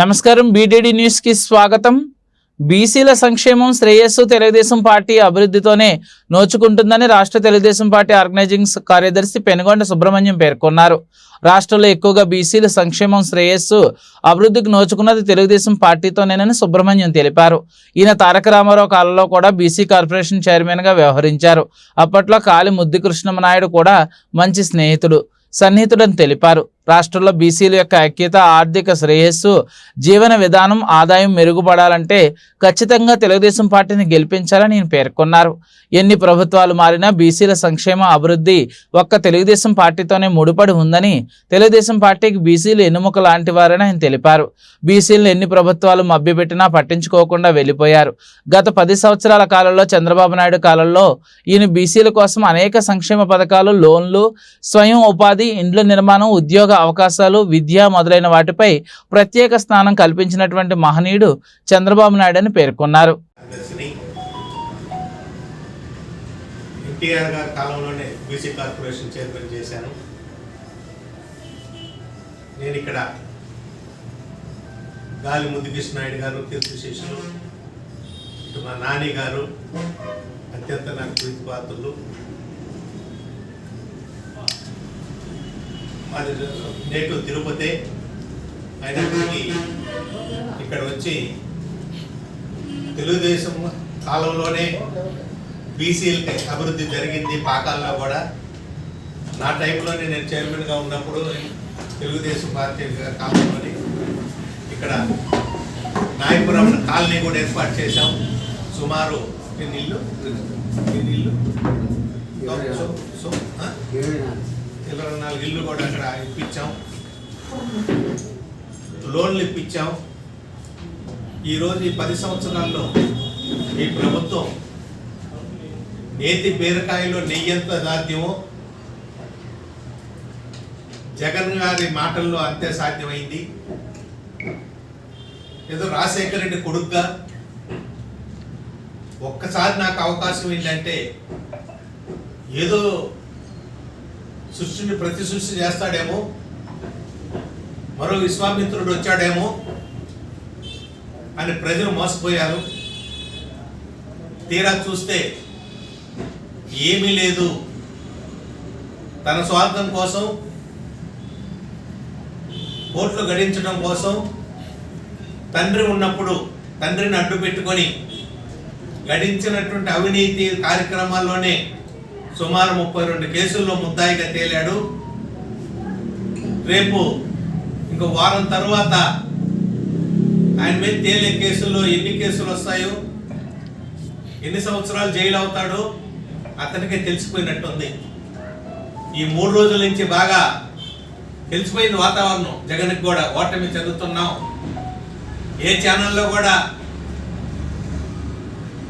నమస్కారం. బీటీడీ న్యూస్కి స్వాగతం. బీసీల సంక్షేమం శ్రేయస్సు తెలుగుదేశం పార్టీ అభివృద్ధితోనే నోచుకుంటుందని రాష్ట్ర తెలుగుదేశం పార్టీ ఆర్గనైజింగ్ కార్యదర్శి పెనుగొండ సుబ్రహ్మణ్యం పేర్కొన్నారు. రాష్ట్రంలో ఎక్కువగా బీసీల సంక్షేమం శ్రేయస్సు అభివృద్ధికి నోచుకున్నది తెలుగుదేశం పార్టీతోనేనని సుబ్రహ్మణ్యం తెలిపారు. ఈయన తారక రామారావు కాలంలో కూడా బీసీ కార్పొరేషన్ చైర్మన్గా వ్యవహరించారు. అప్పట్లో కాలి ముద్దు కృష్ణమనాయుడు కూడా మంచి స్నేహితుడు సన్నిహితుడని తెలిపారు. రాష్ట్రంలో బీసీల యొక్క ఐక్యత ఆర్థిక శ్రేయస్సు జీవన విధానం ఆదాయం మెరుగుపడాలంటే ఖచ్చితంగా తెలుగుదేశం పార్టీని గెలిపించాలని నేను పేర్కొన్నారు. ఎన్ని ప్రభుత్వాలు మారినా బీసీల సంక్షేమ అభివృద్ధి ఒక్క తెలుగుదేశం పార్టీతోనే ముడిపడి ఉందని తెలుగుదేశం పార్టీకి బీసీలు ఎన్నుముక లాంటి వారని ఆయన తెలిపారు. బీసీలను ఎన్ని ప్రభుత్వాలు మభ్యపెట్టినా పట్టించుకోకుండా వెళ్ళిపోయారు. గత పది సంవత్సరాల కాలంలో చంద్రబాబు నాయుడు కాలంలో ఈయన బీసీల కోసం అనేక సంక్షేమ పథకాలు లోన్లు స్వయం ఉపాధి ఇండ్ల నిర్మాణం ఉద్యోగ అవకాశాలు విద్య మొదలైన వాటిపై ప్రత్యేక స్థానం కల్పించినటువంటి మహనీయుడు చంద్రబాబు నాయుడు అని పేర్కొన్నారు. దర్శిని ఎన్టీఆర్ గారి కాలంలోనే బీసీ కార్పొరేషన్ చైర్మన్ చేశాను. నేను ఇక్కడ గాలి ముద్దుకృష్ణ నాయుడు గారు కీర్తి శిష్యులు ఇటు మా నాని గారు అత్యంత నాకు ప్రీతి ప్రీతిపాత్రులు. మాది నేటు తిరుపతి అయినప్పటికీ ఇక్కడ వచ్చి తెలుగుదేశం కాలంలోనే బీసీలకి అభివృద్ధి జరిగింది పాకాల్లో కూడా. నా టైంలోనే నేను చైర్మన్గా ఉన్నప్పుడు తెలుగుదేశం పార్టీ కాలంలోని ఇక్కడ నాయపురం కాలనీ కూడా ఏర్పాటు చేశాం. సుమారు ఎన్ని ఇల్లు ఎన్ని ఇల్లు నాలుగు ఇల్లు కూడా అక్కడ ఇప్పించాం. లోన్లు ఇప్పించాం. ఈరోజు ఈ పది సంవత్సరాల్లో ఈ ప్రభుత్వం నేతి బీరకాయలో నెయ్యంత సాధ్యమో జగన్ గారి మాటల్లో అంతే సాధ్యమైంది. ఏదో రాజశేఖర రెడ్డి కొడుగ్గా ఒక్కసారి నాకు అవకాశం ఏంటంటే ఏదో సృష్టిని ప్రతి సృష్టి చేస్తాడేమో? మరో విశ్వామిత్రుడు వచ్చాడేమో? అని ప్రజలు మోసపోయారు. తీరా చూస్తే ఏమీ లేదు. తన స్వార్థం కోసం కోట్లు గడించడం కోసం తండ్రి ఉన్నప్పుడు తండ్రిని అడ్డు పెట్టుకొని గడించినటువంటి అవినీతి కార్యక్రమాల్లోనే సుమారు ముప్పై రెండు కేసుల్లో ముద్దాయిగా తేలాడు. రేపు ఇంకో వారం తర్వాత ఆయన మీద తేలే కేసుల్లో ఎన్ని కేసులు వస్తాయో ఎన్ని సంవత్సరాలు జైలు అవుతాడో అతనికే తెలిసిపోయినట్టుంది. ఈ మూడు రోజుల నుంచి బాగా తెలిసిపోయింది వాతావరణం. జగన్కి కూడా ఓటమి చదువుతున్నాం ఏ ఛానల్లో కూడా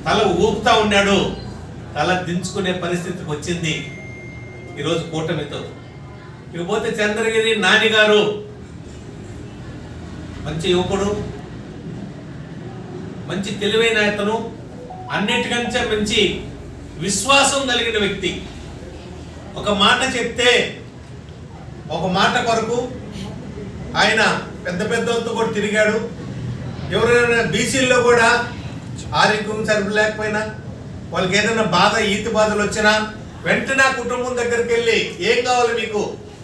తల ఊపుతా ఉన్నాడు తల దించుకునే పరిస్థితికి వచ్చింది ఈరోజు కూటమితో. ఇకపోతే చంద్రగిరి నానిగారు మంచి యువకుడు మంచి తెలివైన అతను అన్నిటికంటే మంచి విశ్వాసం కలిగిన వ్యక్తి. ఒక మాట చెప్తే ఒక మాట కొరకు ఆయన పెద్ద పెద్దలతో కూడా తిరిగాడు. ఎవరైనా బీసీల్లో కూడా ఆరోగ్యం సరిపడలేకపోయినా వాళ్ళకి ఏదైనా బాధ ఈతి బాధలు వచ్చినా వెంటనే ఆ కుటుంబం దగ్గరికి వెళ్ళి ఏం కావాలి మీకు?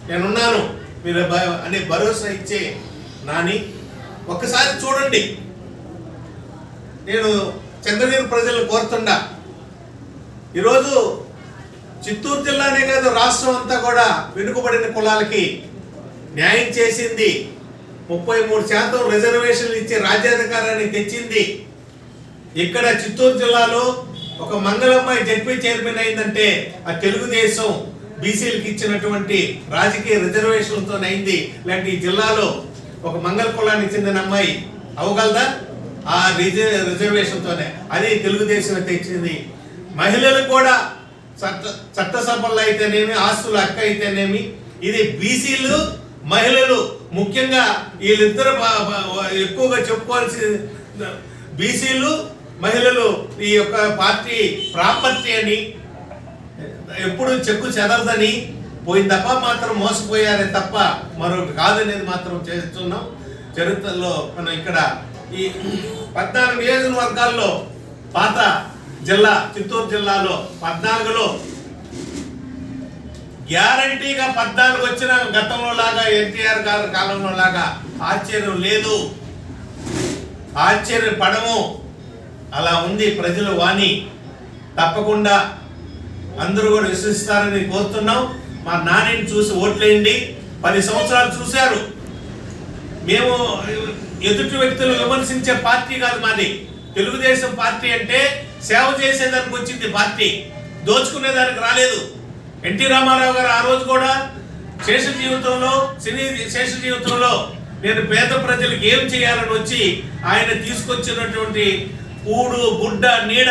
నేనున్నాను. మీరు అనే భరోసా ఇచ్చే నాని ఒక్కసారి చూడండి. నేను చంద్రగిరి ప్రజలను కోరుతుండా ఈరోజు చిత్తూరు జిల్లానే కాదు రాష్ట్రం అంతా కూడా వెనుకబడిన కులాలకి న్యాయం చేసింది. ముప్పై మూడు శాతం రిజర్వేషన్లు ఇచ్చి రాజ్యాధికారాన్ని తెచ్చింది. ఇక్కడ చిత్తూరు జిల్లాలో ఒక మంగళమ్మాయి జడ్పీ చైర్మన్ అయిందంటే ఆ తెలుగుదేశం బీసీలకు ఇచ్చినటువంటి రాజకీయ రిజర్వేషన్లతో అయింది. ఇలాంటి జిల్లాలో ఒక మంగళ కులానికి చెందిన అమ్మాయి అవగలదా ఆ రిజ రిజర్వేషన్తోనే. అది తెలుగుదేశం తెచ్చింది మహిళలు కూడా చట్ట చట్టసభల్లో అయితేనేమి ఆస్తుల అక్క అయితేనేమి ఇది బీసీలు మహిళలు ముఖ్యంగా వీళ్ళిద్దరు బా- ఎక్కువగా చెప్పుకోవాల్సి బీసీలు మహిళలు ఈ యొక్క పార్టీ ప్రాపర్టీ అని ఎప్పుడు చెక్కు చెదరదని పోయిన తప్ప మాత్రం మోసపోయారే తప్ప మరొకటి కాదనేది మాత్రం చేస్తున్నాం. చరిత్రలో మనం ఇక్కడ ఈ పద్నాలుగు నియోజకవర్గాల్లో పాత జిల్లా చిత్తూరు జిల్లాలో పద్నాలుగులో గ్యారంటీగా పద్నాలుగు వచ్చిన గతంలో లాగా ఎన్టీఆర్ గారి కాలంలో లాగా ఆశ్చర్యం లేదు. ఆశ్చర్యపడము. అలా ఉంది ప్రజల వాణి. తప్పకుండా అందరూ కూడా విశ్వసిస్తారని కోరుతున్నాం. మా నానిని చూసి ఓట్లేయండి. పది సంవత్సరాలు చూశారు. మేము ఎదుటి వ్యక్తులు విమర్శించే పార్టీ కాదు మాది. తెలుగుదేశం పార్టీ అంటే సేవ చేసేదానికి వచ్చింది పార్టీ. దోచుకునేదానికి రాలేదు. ఎన్టీ రామారావు గారు ఆ రోజు కూడా శేష జీవితంలో సినీ శేష జీవితంలో నేను పేద ప్రజలకు ఏం చేయాలని వచ్చి ఆయన తీసుకొచ్చినటువంటి కూడు గుడ్డ నీడ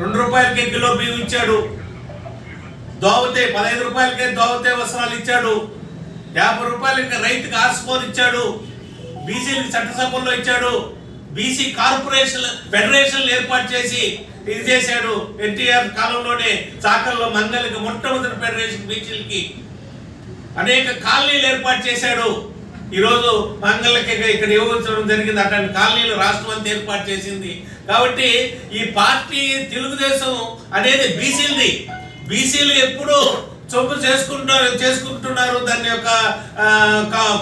రెండు రూపాయలకే కిలో బియ్యం ఇచ్చాడు. దోవతే పదహైదు రూపాయలకే దోవతే వస్త్రాలు ఇచ్చాడు. యాభై రూపాయలకి రైతుకి ఆర్స్పోర్ ఇచ్చాడు. బీసీలకి చట్టసభల్లో ఇచ్చాడు. బీసీ కార్పొరేషన్ ఫెడరేషన్లు ఏర్పాటు చేసి ఇది చేశాడు. ఎన్టీఆర్ కాలంలోనే చాకల్లో మంగళకి మొట్టమొదటి ఫెడరేషన్ బీసీలకి అనేక కాలనీలు ఏర్పాటు చేశాడు. ఈరోజు మంగళకి ఇక్కడ ఇవ్వడం జరిగింది. అట్లాంటి కాలనీలు రాష్ట్రం అంతా ఏర్పాటు చేసింది. కాబట్టి ఈ పార్టీ తెలుగుదేశం అనేది బీసీలది. బీసీలు ఎప్పుడు చొప్పు చేసుకుంటారు చేసుకుంటున్నారు దాని యొక్క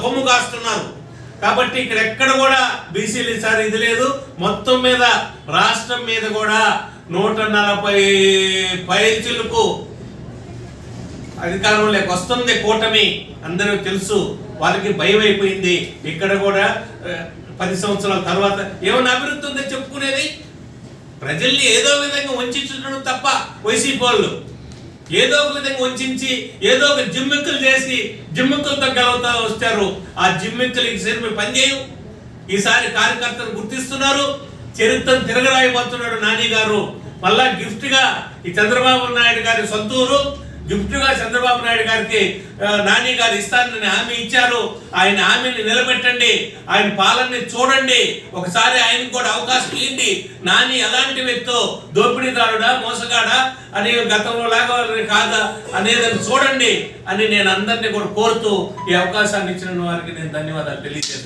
కొమ్ము కాస్తున్నారు. కాబట్టి ఇక్కడ ఎక్కడ కూడా బీసీలు ఈసారి ఇది లేదు. మొత్తం మీద రాష్ట్రం మీద కూడా నూట నలభై పైచులకు అధికారంలోకి వస్తుంది కూటమి. అందరూ తెలుసు. వాళ్ళకి భయం అయిపోయింది. ఇక్కడ కూడా పది సంవత్సరాల తర్వాత ఏమైనా అభివృద్ధి ఉందని చెప్పుకునేది? ప్రజల్ని ఏదో విధంగా వంచడం తప్ప వైసీపీ వాళ్ళు ఏదో ఒక విధంగా వంచి ఏదో ఒక జిమ్మిక్కులు చేసి జిమ్మిక్కులతో గెలవుతా వచ్చారు ఆ జిమ్మిక్కులు ఈసారి పని చేయవు ఈసారి కార్యకర్తలు గుర్తిస్తున్నారు. చరిత్రను తిరగరాయిపోతున్నాడు నాని గారు. మళ్ళా గిఫ్ట్గా ఈ చంద్రబాబు నాయుడు గారి సొంతూరు గిఫ్ట్గా చంద్రబాబు నాయుడు గారికి నాని గారు ఇస్తానని హామీ ఇచ్చారు. ఆయన హామీని నిలబెట్టండి. ఆయన పాలనని చూడండి. ఒకసారి ఆయనకు కూడా అవకాశం ఇవ్వండి. నాని ఎలాంటి వ్యక్తో? దోపిడీదారుడా? మోసగాడా? అని గతంలో లాగా కాదా? అనేది చూడండి అని నేను అందరినీ కూడా కోరుతూ ఈ అవకాశాన్ని ఇచ్చిన వారికి నేను ధన్యవాదాలు తెలియజేస్తున్నాను.